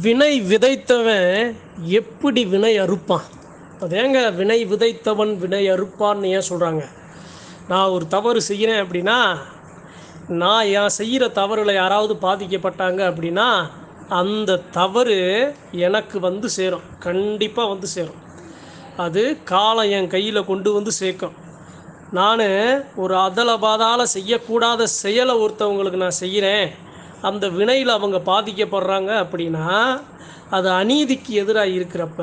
வினை விதைத்தவன் எப்படி வினை அறுப்பான்? அதேங்க வினை விதைத்தவன் வினை அறுப்பான்னு ஏன் சொல்கிறாங்க நான் ஒரு தவறு செய்கிறேன் அப்படின்னா நான் என் செய்கிற தவறில் யாராவது பாதிக்கப்பட்டாங்க அப்படின்னா அந்த தவறு எனக்கு வந்து சேரும். கண்டிப்பாக வந்து சேரும். அது காலம் என் கையில் கொண்டு வந்து சேர்க்கும். நான் ஒரு அதல செய்யக்கூடாத செயலை ஒருத்தவங்களுக்கு நான் செய்கிறேன் அந்த வினையில் அவங்க பாதிக்கப்படுறாங்க அப்படின்னா அது அநீதிக்கு எதிராக இருக்கிறப்ப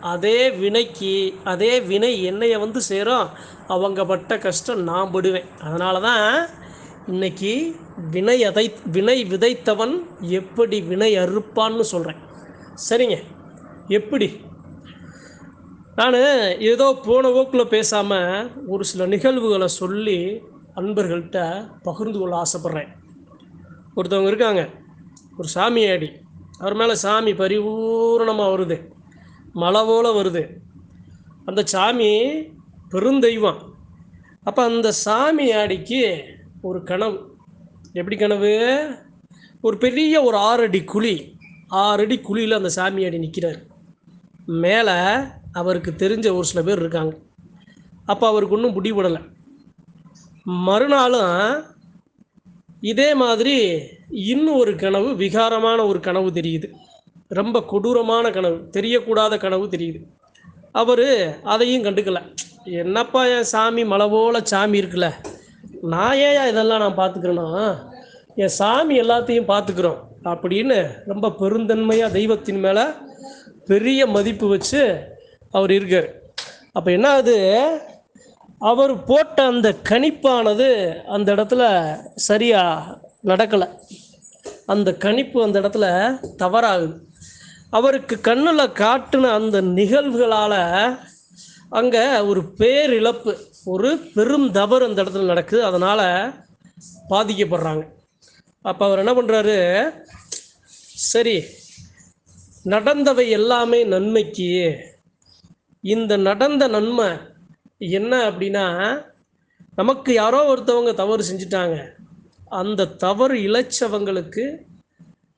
அதே வினைக்கு அதே வினை என்னைய வந்து சேரும். அவங்க பட்ட கஷ்டம் நான் படுவேன். அதனால தான் இன்னைக்கு வினை அதை வினை விதைத்தவன் எப்படி வினை அறுப்பான்னு சொல்கிறேன் சரிங்க? எப்படி? நான் ஏதோ போன ஓக்கில் பேசாமல் ஒரு சில நிகழ்வுகளை சொல்லி அன்பர்கள்ட்ட பகிர்ந்து கொள்ள ஆசைப்பட்றேன். ஒருத்தவங்க இருக்காங்க. ஒரு சாமி ஆடி. அவர் மேலே சாமி பரிபூரணமாக வருது. மழை போல் வருது. அந்த சாமி பெருந்தெய்வம் அப்போ அந்த சாமி ஆடிக்கு ஒரு கனவு. எப்படி கனவு? ஒரு பெரிய ஒரு ஆறடி குழி. ஆறடி குழியில் அந்த சாமி ஆடி நிற்கிறார் மேலே அவருக்கு தெரிஞ்ச ஒரு சில பேர் இருக்காங்க. அப்போ அவருக்கு ஒன்றும் பிடிபடலை மறுநாளும் இதே மாதிரி இன்னும் ஒரு கனவு விகாரமான ஒரு கனவு தெரியுது. ரொம்ப கொடூரமான கனவு தெரியக்கூடாத கனவு தெரியுது. அவர் அதையும் கண்டுக்கல. என்னப்பா என் சாமி மலை போல சாமி இருக்குல்ல? நான் ஏன் இதெல்லாம் நான் பார்த்துக்கிறேன்னா என் சாமி எல்லாத்தையும் பார்த்துக்கிறோம் அப்படின்னு ரொம்ப பெருந்தன்மையாக தெய்வத்தின் மேலே பெரிய மதிப்பு வச்சு அவர் இருக்கார். அப்போ என்ன ஆகுது? அவர் போட்ட அந்த கணிப்பானது அந்த இடத்துல சரியாக நடக்கலை. அந்த கணிப்பு அந்த இடத்துல தவறாகுது. அவருக்கு கண்ணில் காட்டின அந்த நிகழ்வுகளால் அங்கே ஒரு பேரிழப்பு ஒரு பெரும் தவறு அந்த இடத்துல நடக்குது. அதனால் பாதிக்கப்படுறாங்க. அப்போ அவர் என்ன பண்ணுறாரு சரி நடந்தவை எல்லாமே நன்மைக்கு இந்த நடந்த நன்மை என்ன அப்படின்னா நமக்கு யாரோ ஒருத்தவங்க தவறு செஞ்சிட்டாங்க. அந்த தவறு இழைச்சவங்களுக்கு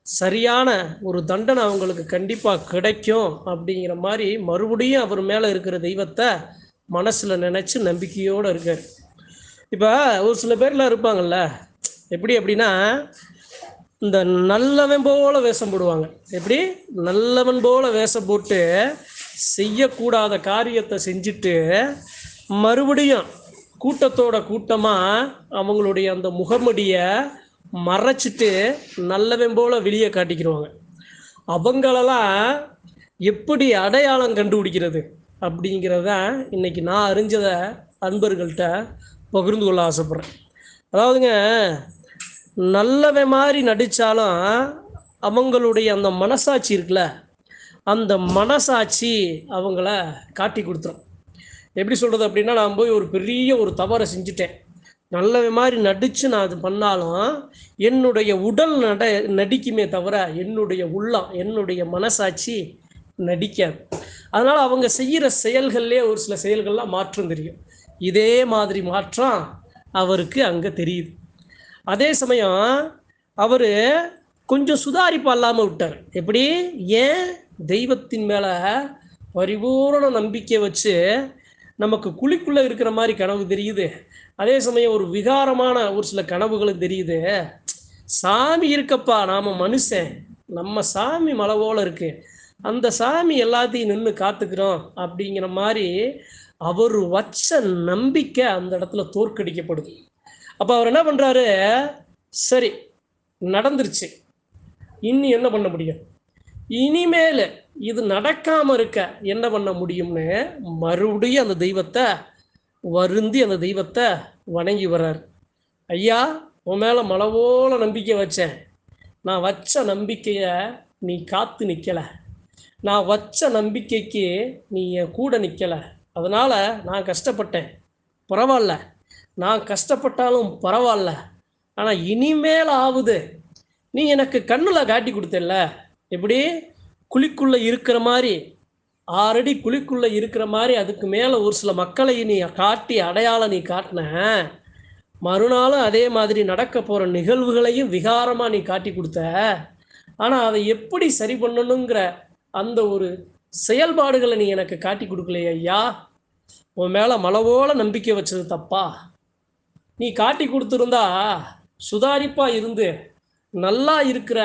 சரியான ஒரு தண்டனை அவங்களுக்கு கண்டிப்பாக கிடைக்கும் அப்படிங்கிற மாதிரி மறுபடியும் அவர் மேலே இருக்கிற தெய்வத்தை மனசில் நினச்சி நம்பிக்கையோடு இருக்கார். இப்போ ஒரு சில பேர்லாம் இருப்பாங்கல்ல எப்படி அப்படின்னா இந்த நல்லவன் போல வேஷம் போடுவாங்க. எப்படி? நல்லவன் போல வேஷம் போட்டு செய்யக்கூடாத காரியத்தை செஞ்சுட்டு மறுபடியும் கூட்டத்தோட கூட்டமாக அவங்களுடைய அந்த முகமடியை மறைச்சிட்டு நல்லவன் போல வெளியே காட்டிக்கிடுவாங்க அவங்களெல்லாம் எப்படி அடையாளம் கண்டுபிடிக்கிறது அப்படிங்கிறத இன்னைக்கு நான் அறிஞ்சதை அன்பர்கள்ட்ட பகிர்ந்து கொள்ள ஆசைப்பட்றேன். அதாவதுங்க நல்லவன் மாதிரி நடித்தாலும் அவங்களுடைய அந்த மனசாட்சி இருக்குல்ல அந்த மனசாட்சி அவங்கள காட்டி கொடுத்துரும். எப்படி சொல்கிறது அப்படின்னா நான் போய் ஒரு பெரிய ஒரு தவறை செஞ்சுட்டேன். நல்ல மாதிரி நடித்து நான் அது பண்ணாலும் என்னுடைய உடல் நட நடிக்குமே தவிர என்னுடைய உள்ளம் என்னுடைய மனசாட்சி நடிக்காது. அதனால் அவங்க செய்கிற செயல்கள்லே ஒரு சில செயல்கள்லாம் மாற்றம் தெரியும். இதே மாதிரி மாற்றம் அவருக்கு அங்கே தெரியுது. அதே சமயம் அவர் கொஞ்சம் சுதாரிப்பு இல்லாமல் விட்டார். எப்படி? ஏன் தெய்வத்தின் மேலே பரிபூரண நம்பிக்கை வச்சு நமக்கு குழிக்குள்ளே இருக்கிற மாதிரி கனவு தெரியுது. அதே சமயம் ஒரு விகாரமான ஒரு சில கனவுகளும் தெரியுது. சாமி இருக்கப்பா நாம் மனுஷன். நம்ம சாமி மலை போல இருக்கு. அந்த சாமி எல்லாத்தையும் நின்று காத்துக்கிறோம் அப்படிங்கிற மாதிரி அவர் வச்ச நம்பிக்கை அந்த இடத்துல தோற்கடிக்கப்படுது. அப்போ அவர் என்ன பண்ணுறாரு சரி நடந்துருச்சு. இனி என்ன பண்ண முடியும்? இனிமேல் இது நடக்காம இருக்க என்ன பண்ண முடியும்னு மறுபடியும் அந்த தெய்வத்தை வருந்தி அந்த தெய்வத்தை வணங்கி வர்றார். ஐயா உன் மேலே மலவோல நம்பிக்கை வச்சேன். நான் வச்ச நம்பிக்கையை நீ காத்து நிற்கலை நான் வச்ச நம்பிக்கைக்கு நீ என் கூட நிற்கலை அதனால் நான் கஷ்டப்பட்டேன். பரவாயில்ல நான் கஷ்டப்பட்டாலும் பரவாயில்ல ஆனால் இனிமேல் ஆகுது நீ எனக்கு கண்ணில் காட்டி கொடுத்தல்ல. எப்படி? குழிக்குள்ளே இருக்கிற மாதிரி ஆறடி குழிக்குள்ளே இருக்கிற மாதிரி அதுக்கு மேலே ஒரு சில மக்களை நீ காட்டி அடையாளம் நீ காட்டின. மறுநாளும் அதே மாதிரி நடக்க போகிற நிகழ்வுகளையும் விகாரமாக நீ காட்டி கொடுத்த. ஆனால் அதை எப்படி சரி பண்ணணுங்கிற அந்த ஒரு செயல்பாடுகளை நீ எனக்கு காட்டி கொடுக்கலையே ஐயா. உன் மேலே மலவோல நம்பிக்கை வச்சது தப்பா. நீ காட்டி கொடுத்துருந்தா சுதாரிப்பாக இருந்து. நல்லா இருக்கிற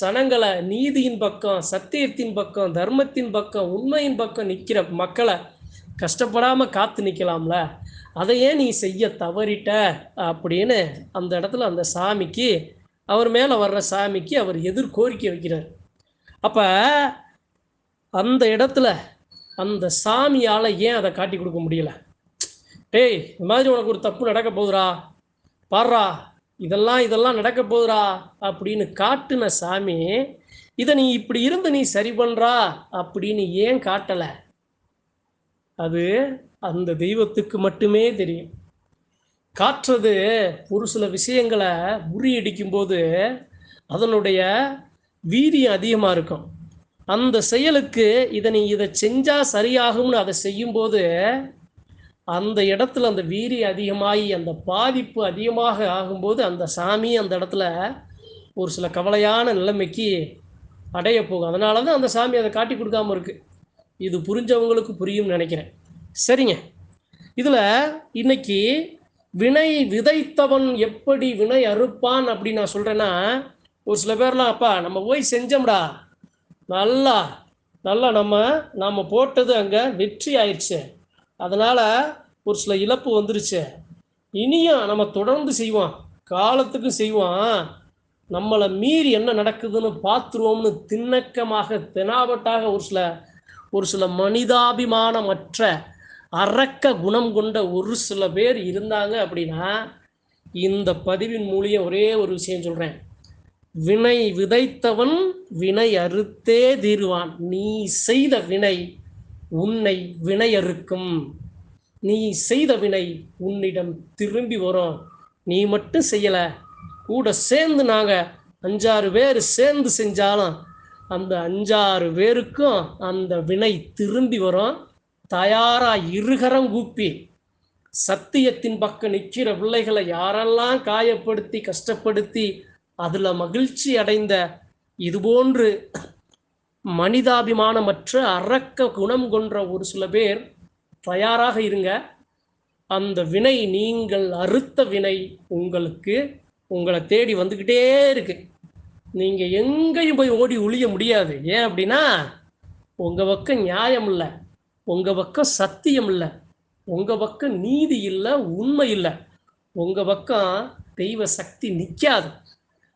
சனங்களை நீதியின் பக்கம் சத்தியத்தின் பக்கம் தர்மத்தின் பக்கம் உண்மையின் பக்கம் நிற்கிற மக்களை கஷ்டப்படாமல் காத்து நிற்கலாம்ல அதையே நீ செய்ய தவறிட்ட அப்படின்னு அந்த இடத்துல அந்த சாமிக்கு அவர் மேலே வர்ற சாமிக்கு அவர் எதிர் கோரிக்கை வைக்கிறார். அப்போ அந்த இடத்துல அந்த சாமியால் ஏன் அதை காட்டி கொடுக்க முடியல? டேய் இந்த மாதிரி உனக்கு ஒரு தப்பு நடக்க போகுதுடா. பாடுறா இதெல்லாம் இதெல்லாம் நடக்க போகுதுடா அப்படின்னு காட்டுன சாமி இதை நீ இப்படி இருந்து நீ சரி பண்ணுறா அப்படின்னு ஏன் காட்டலை? அது அந்த தெய்வத்துக்கு மட்டுமே தெரியும். காட்டுறது ஒரு சில விஷயங்களை முறியடிக்கும் போது அதனுடைய வீரியம் அதிகமாக இருக்கும். அந்த செயலுக்கு இதை நீ இதை செஞ்சால் சரியாகும்னு அதை செய்யும்போது அந்த இடத்துல அந்த வீரியம் அதிகமாகி அந்த பாதிப்பு அதிகமாக ஆகும்போது அந்த சாமி அந்த இடத்துல ஒரு சில கவலையான நிலைமைக்கு அடைய போகும். அதனால தான் அந்த சாமி அதை காட்டி கொடுக்காம இருக்குது இது புரிஞ்சவங்களுக்கு புரியும்னு நினைக்கிறேன். சரிங்க. இதில் இன்னைக்கு வினை விதைத்தவன் எப்படி வினை அறுப்பான் அப்படின்னு நான் சொல்கிறேன்னா ஒரு சில பேர்லாம் அப்பா நம்ம போய் செஞ்சோம்டா. நல்லா நல்லா நம்ம நாம் போட்டது அங்கே வெற்றி ஆயிடுச்சு. அதனால் ஒரு சில இழப்பு வந்துருச்சு. இனியும் நம்ம தொடர்ந்து செய்வோம். காலத்துக்கும் செய்வோம். நம்மளை மீறி என்ன நடக்குதுன்னு பார்த்துருவோம்னு திண்ணக்கமாக தெனாவட்டாக ஒரு சில ஒரு சில மனிதாபிமானமற்ற அரக்க குணம் கொண்ட ஒரு சில பேர் இருந்தாங்க அப்படின்னா இந்த பதிவின் மூலியம் ஒரே ஒரு விஷயம் சொல்கிறேன் வினை விதைத்தவன் வினை அறுத்தே தீருவான். நீ செய்த வினை உன்னை வினையறுக்கும். நீ செய்த வினை உன்னிடம் திரும்பி வரும். நீ மட்டும் செய்யலை கூட சேர்ந்து நாங்கள் அஞ்சாறு பேர் சேர்ந்து செஞ்சாலும் அந்த அஞ்சாறு பேருக்கும் அந்த வினை திரும்பி வரும். தயாராக இருகரம் கூப்பி சத்தியத்தின் பக்கம் நிற்கிற பிள்ளைகளை யாரெல்லாம் காயப்படுத்தி கஷ்டப்படுத்தி அதில் மகிழ்ச்சி அடைந்த இதுபோன்று மனிதாபிமானமற்ற அரக்க குணம் கொன்ற ஒரு சில பேர் தயாராக இருங்க. அந்த வினை நீங்கள் அறுத்த வினை உங்களுக்கு உங்களை தேடி வந்துக்கிட்டே இருக்கு. நீங்கள் எங்கேயும் போய் ஓடி ஒழிய முடியாது. ஏன் அப்படின்னா உங்கள் பக்கம் நியாயம் இல்லை. உங்கள் பக்கம் சத்தியம் இல்லை. உங்கள் பக்கம் நீதி இல்லை உண்மை இல்லை. உங்கள் பக்கம் தெய்வ சக்தி நிற்காது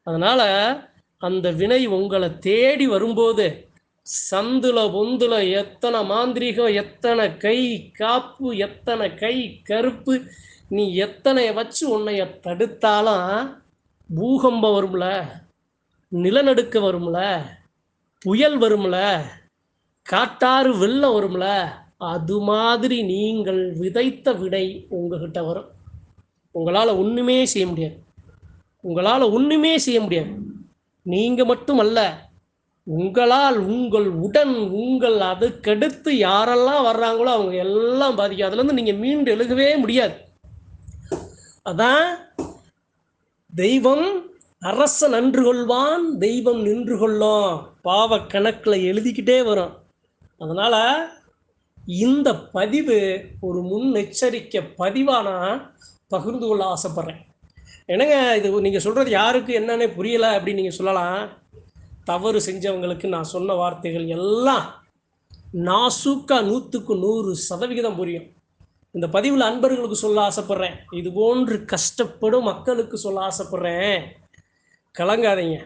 அதனால் அந்த வினை உங்களை தேடி வரும்போது சந்துல பொந்துல எத்தனை மாந்திரிகம் எத்தனை கை காப்பு எத்தனை கை கருப்பு நீ எத்தனை வச்சு உன்னைய தடுத்தாலும் பூகம்பம் வரும்ல நிலநடுக்க வரும்ல புயல் வரும்ல காட்டாறு வெள்ளம் வரும்ல அது மாதிரி நீங்கள் விதைத்த விடை உங்ககிட்ட வரும். உங்களால் ஒன்றுமே செய்ய முடியாது. உங்களால் ஒன்றுமே செய்ய முடியாது. நீங்கள் மட்டும் அல்ல உங்களால் உங்கள் உடன் உங்கள் அதுக்கடுத்து யாரெல்லாம் வர்றாங்களோ அவங்க எல்லாம் பாதிக்கும். அதுலேருந்து நீங்கள் மீண்டு எழுகவே முடியாது. அதான் தெய்வம் அரசன் நன்று கொள்வான் தெய்வம் நின்று கொள்ளும். பாவ கணக்கில் எழுதிக்கிட்டே வரும். அதனால் இந்த பதிவு ஒரு முன்னெச்சரிக்கை பதிவாக நான் பகிர்ந்து கொள்ள ஆசைப்பட்றேன். என்னங்க இது நீங்கள் சொல்கிறது யாருக்கு என்னன்னே புரியலை அப்படின்னு நீங்கள் சொல்லலாம். தவறு செஞ்சவங்களுக்கு நான் சொன்ன வார்த்தைகள் எல்லாம் நாசூக்கா நூற்றுக்கு நூறு சதவிகிதம் புரியும். இந்த பதிவில் அன்பர்களுக்கு சொல்ல ஆசைப்பட்றேன். இது போன்று கஷ்டப்படும் மக்களுக்கு சொல்ல ஆசைப்பட்றேன். கலங்காதீங்க.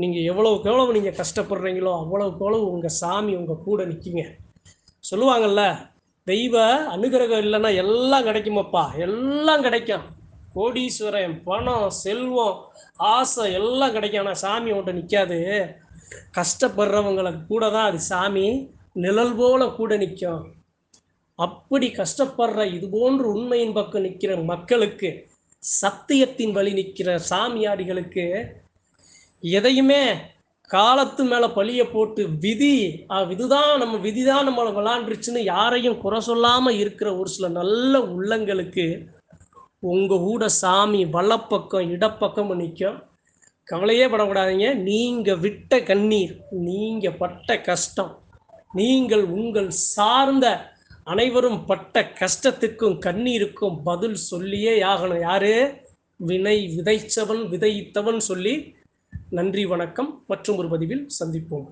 நீங்கள் எவ்வளவுக்கு எவ்வளவு நீங்கள் கஷ்டப்படுறீங்களோ அவ்வளவுக்கு எவ்வளவு உங்கள் சாமி உங்கள் கூட நிற்கிங்க சொல்லுவாங்கல்ல தெய்வ அனுகிரகம் இல்லைன்னா எல்லாம் கிடைக்குமப்பா. எல்லாம் கிடைக்கும். கோடீஸ்வரன் பணம் செல்வம் ஆசை எல்லாம் கிடைக்கும். ஆனால் சாமி உன்ட்ட நிற்காது கஷ்டப்படுறவங்களுக்கு கூட தான் அது சாமி நிழல் போல கூட நிற்கும் அப்படி கஷ்டப்படுற இது போன்று உண்மையின் பக்கம் நிற்கிற மக்களுக்கு சத்தியத்தின் வழி நிற்கிற சாமியாடிகளுக்கு எதையுமே காலத்து மேலே பழிய போட்டு விதி இதுதான் நம்ம விதி தான் நம்மளை விளாண்டுருச்சுன்னு யாரையும் குறை சொல்லாமல் இருக்கிற ஒரு சில நல்ல உள்ளங்களுக்கு உங்கள் கூட சாமி வலப்பக்கம் இடப்பக்கம் நிற்கும் கவலையே படக்கூடாதீங்க. நீங்கள் விட்ட கண்ணீர் நீங்கள் பட்ட கஷ்டம் நீங்கள் உங்கள் சார்ந்த அனைவரும் பட்ட கஷ்டத்துக்கும் கண்ணீருக்கும் பதில் சொல்லியே ஆகணும். யாரு? வினை விதைச்சவன் விதைத்தவன் சொல்லி. நன்றி வணக்கம். மற்றும் ஒரு பதிவில் சந்திப்போம்.